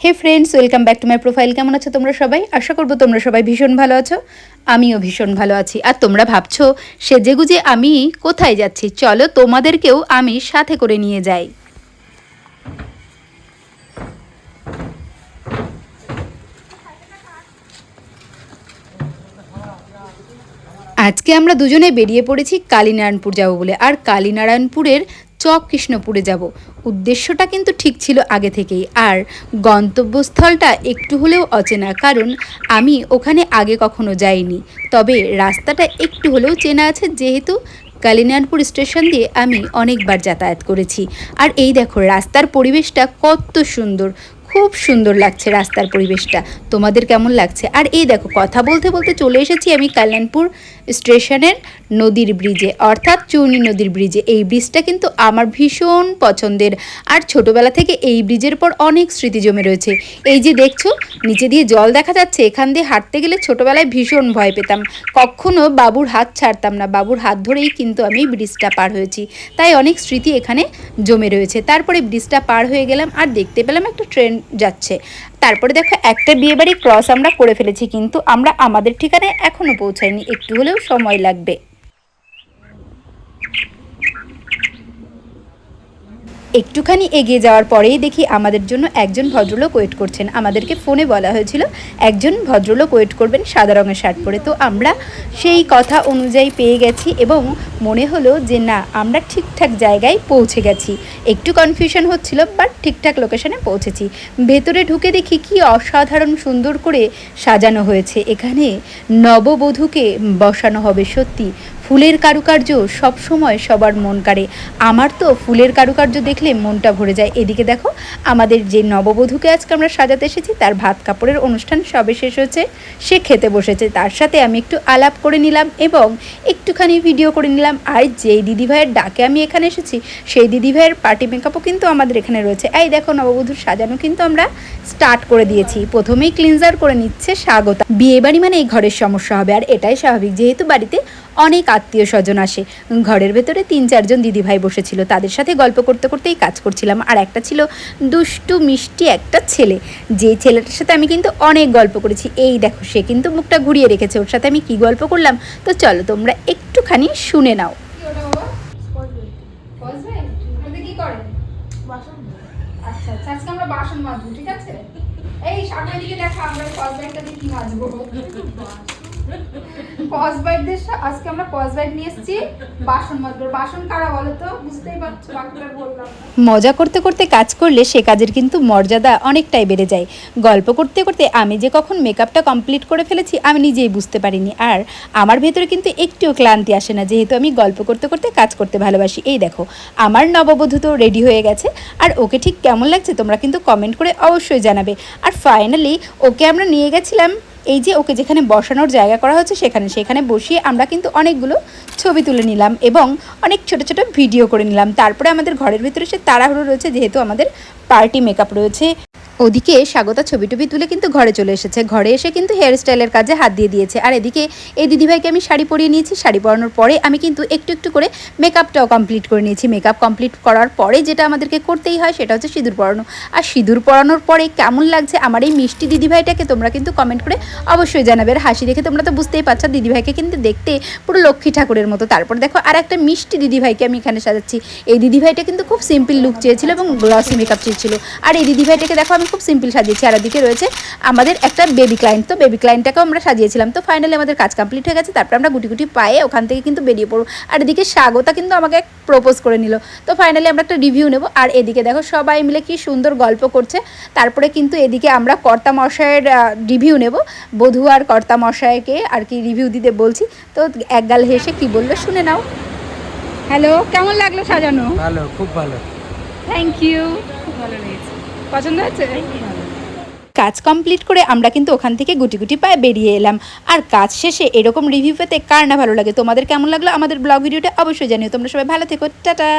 Hey friends welcome back to my profile কেমন আছো তোমরা সবাই? আশা করব তোমরা সবাই ভীষণ ভালো আছো। আমিও ভীষণ ভালো আছি। আর তোমরা ভাবছ, সেজেগুজে আমি কোথায় যাচ্ছি? চলো তোমাদেরকেও আমি সাথে করে নিয়ে যাই। আজকে আমরা দুজনে বেরিয়ে পড়েছি কালীনারায়ণপুর যাব বলে। আর কালীনারায়ণপুরের চক কৃষ্ণপুরে যাব। উদ্দেশ্যটা কিন্তু ঠিক ছিল আগে থেকেই। আর গন্তব্যস্থলটা একটু হলেও অচেনা, কারণ আমি ওখানে আগে কখনো যাইনি। তবে রাস্তাটা একটু হলেও চেনা আছে, যেহেতু কালিনারপুর স্টেশন দিয়ে আমি অনেকবার যাতায়াত করেছি। আর এই দেখো, রাস্তার পরিবেশটা কত সুন্দর খুব সুন্দর লাগছে রাস্তার পরিবেশটা। তোমাদের কেমন লাগছে? আর এই দেখো, কথা বলতে বলতে চলে এসেছি আমি কল্যাণপুর স্টেশনের নদীর ব্রিজে অর্থাৎ চূর্ণী নদীর ব্রিজে এই ব্রিজটা কিন্তু আমার ভীষণ পছন্দের। আর ছোটবেলা থেকে এই ব্রিজের পর অনেক স্মৃতি জমে রয়েছে। এই যে দেখছ, নিচে দিয়ে জল দেখা যাচ্ছে, এখান দিয়ে হাঁটতে গেলে ছোটবেলায় ভীষণ ভয় পেতাম। কখনো বাবুর হাত ছাড়তাম না। বাবুর হাত ধরেই কিন্তু আমি ব্রিজটা পার হয়েছি। তাই অনেক স্মৃতি এখানে জমে রয়েছে। তারপরে ব্রিজটা পার হয়ে গেলাম আর দেখতে পেলাম একটা ট্রেন যাচ্ছে। তারপরে দেখো, একটা বিয়ে বিয়েবাড়ি ক্রস আমরা করে ফেলেছি, কিন্তু আমরা আমাদের ঠিকানায় এখনও পৌঁছাইনি একটু হলেও সময় লাগবে। একটুখানি এগিয়ে যাওয়ার পরেই দেখি আমাদের জন্য একজন ভদ্রলোক ওয়েট করছেন। আমাদেরকে ফোনে বলা হয়েছিল, একজন ভদ্রলোক ওয়েট করবেন সাদা রঙের শার্ট পরে। তো আমরা সেই কথা অনুযায়ী পেয়ে গেছি এবং মনে হলো যে, না, আমরা ঠিকঠাক জায়গায় পৌঁছে গেছি। একটু কনফিউশন হচ্ছিল বাট ঠিকঠাক লোকেশনে পৌঁছেছি। ভেতরে ঢুকে দেখি কি অসাধারণ সুন্দর করে সাজানো হয়েছে। এখানে নববধূকে বসানো হবে সত্যি। ফুলের কারুকার্য সবসময় সবার মন কাড়ে। আমার তো ফুলের কারুকার্য দেখলে মনটা ভরে যায়। এদিকে দেখো, আমাদের যে নববধূকে আজকে আমরা সাজাতে এসেছি, তার ভাত কাপড়ের অনুষ্ঠান সবে শেষ হচ্ছে। সে খেতে বসেছে। তার সাথে আমি একটু আলাপ করে নিলাম এবং একটুখানি ভিডিও করে নিলাম। আর যেই দিদিভাইয়ের ডাকে আমি এখানে এসেছি, সেই দিদিভাইয়ের পার্টি মেকআপও কিন্তু আমাদের এখানে রয়েছে। এই দেখো, নববধূর সাজানো কিন্তু আমরা স্টার্ট করে দিয়েছি। প্রথমেই ক্লিনজার করে নিচ্ছে স্বাগতা। বিয়ে বাড়ি মানে এই ঘরের সমস্যা হবে, আর এটাই স্বাভাবিক। যেহেতু বাড়িতে অনেক আত্মীয় স্বজন আসে। ঘরের ভেতরে তিন চারজন দিদিভাই বসেছিল। তাদের সাথে গল্প করতে করতেই কাজ করছিলাম। আর একটা ছিল দুষ্টু মিষ্টি একটা ছেলে। যে ছেলেটার সাথে আমি কিন্তু অনেক গল্প করেছি। এই দেখো সে কিন্তু মুখটা ঘুরিয়ে রেখেছে। ওর সাথে আমি কি গল্প করলাম? তো চলো তোমরা একটুখানি শুনে নাও। আচ্ছা আচ্ছা আজকে আমরা বাসন মাজবো ঠিক আছে? এই সামনের দিকে দেখা আমরা ব্যাগটা দিয়ে কি মাজবো? আজকে আমরা নিয়ে এসেছি। বাসন বাসন কারা বলো তো? বুঝতেই পারছ বললাম। মজা করতে করতে কাজ করলে সে কাজের কিন্তু মর্যাদা অনেকটাই বেড়ে যায়। গল্প করতে করতে আমি যে কখন মেকআপটা কমপ্লিট করে ফেলেছি, আমি নিজেই বুঝতে পারিনি। আর আমার ভেতরে কিন্তু একটুও ক্লান্তি আসে না, যেহেতু আমি গল্প করতে করতে কাজ করতে ভালোবাসি। এই দেখো, আমার নববধূ তো রেডি হয়ে গেছে। আর ওকে ঠিক কেমন লাগছে তোমরা কিন্তু কমেন্ট করে অবশ্যই জানাবে। আর ফাইনালি ওকে আমরা নিয়ে গেছিলাম এই যে ওকে যেখানে বসানোর জায়গা করা হচ্ছে সেখানে সেখানে বসিয়ে আমরা কিন্তু অনেকগুলো ছবি তুলে নিলাম এবং অনেক ছোট ছোট ভিডিও করে নিলাম। তারপরে আমাদের ঘরের ভিতরে সে তাড়াহুড়ো রয়েছে, যেহেতু আমাদের পার্টি মেকআপ রয়েছে। ওদিকে স্বাগতা ছবি টবি তুলে কিন্তু ঘরে চলে এসেছে। ঘরে এসে কিন্তু হেয়ার স্টাইলের কাজে হাত দিয়ে দিয়েছে। আর এদিকে এই দিদিভাইকে আমি শাড়ি পরিয়ে নিয়েছি। শাড়ি পরানোর পরে আমি কিন্তু একটু একটু করে মেকআপটাও কমপ্লিট করে নিয়েছি। মেকআপ কমপ্লিট করার পরে যেটা আমাদেরকে করতেই হয় সেটা হচ্ছে সিঁদুর পরানো। আর সিঁদুর পরানোর পরে কেমন লাগছে আমার এই মিষ্টি দিদিভাইটাকে তোমরা কিন্তু কমেন্ট করে অবশ্যই জানাবে। আর হাসি দেখে তোমরা তো বুঝতেই পারছ দিদিভাইকে কিন্তু দেখতে পুরো লক্ষ্মী ঠাকুরের মতো। তারপর দেখো আর একটা মিষ্টি দিদিভাইকে আমি এখানে সাজাচ্ছি। এই দিদিভাইটা কিন্তু খুব সিম্পল লুক চেয়েছিল এবং গ্লসি মেকআপ চেয়েছিল। আর এই দিদিভাইটাকে দেখো আমি খুব সিম্পল সাজিয়েছি। আর ওদিকে রয়েছে আমাদের একটা বেবি ক্লায়েন্ট তো বেবি ক্লায়েন্টটাকেও আমরা সাজিয়েছিলাম। তো ফাইনালি আমাদের কাজ কমপ্লিট হয়ে গেছে। তারপর আমরা গুটি গুটি পায়ে ওখান থেকে কিন্তু বেরিয়ে পড়ব। আর এদিকে স্বাগতা কিন্তু আমাকে প্রপোজ করে নিল। তো ফাইনালি আমরা একটা রিভিউ নেব। আর এদিকে দেখো সবাই মিলে কি সুন্দর গল্প করছে। তারপরে কিন্তু এদিকে আমরা কর্তা মশাইয়ের রিভিউ নেব। বধূ আর কর্তা মশাইকে আর কি রিভিউ দিতে বলছি। তো একগাল হেসে কি বলল শুনে নাও। হ্যালো কেমন লাগল সাজানো? ভালো খুব ভালো। থ্যাংক ইউ খুব ভালো লেগেছে। পছন্দ হয়েছে? কাজ কমপ্লিট করে আমরা কিন্তু ওখান থেকে গুটি গুটি পায়ে বেরিয়ে এলাম। আর কাজ শেষে এরকম রিভিউ পেতে কার না ভালো লাগে? তোমাদের কেমন লাগল আমাদের ব্লগ ভিডিওটা অবশ্যই জানিও। তোমরা সবাই ভালো থেকো। টাটা!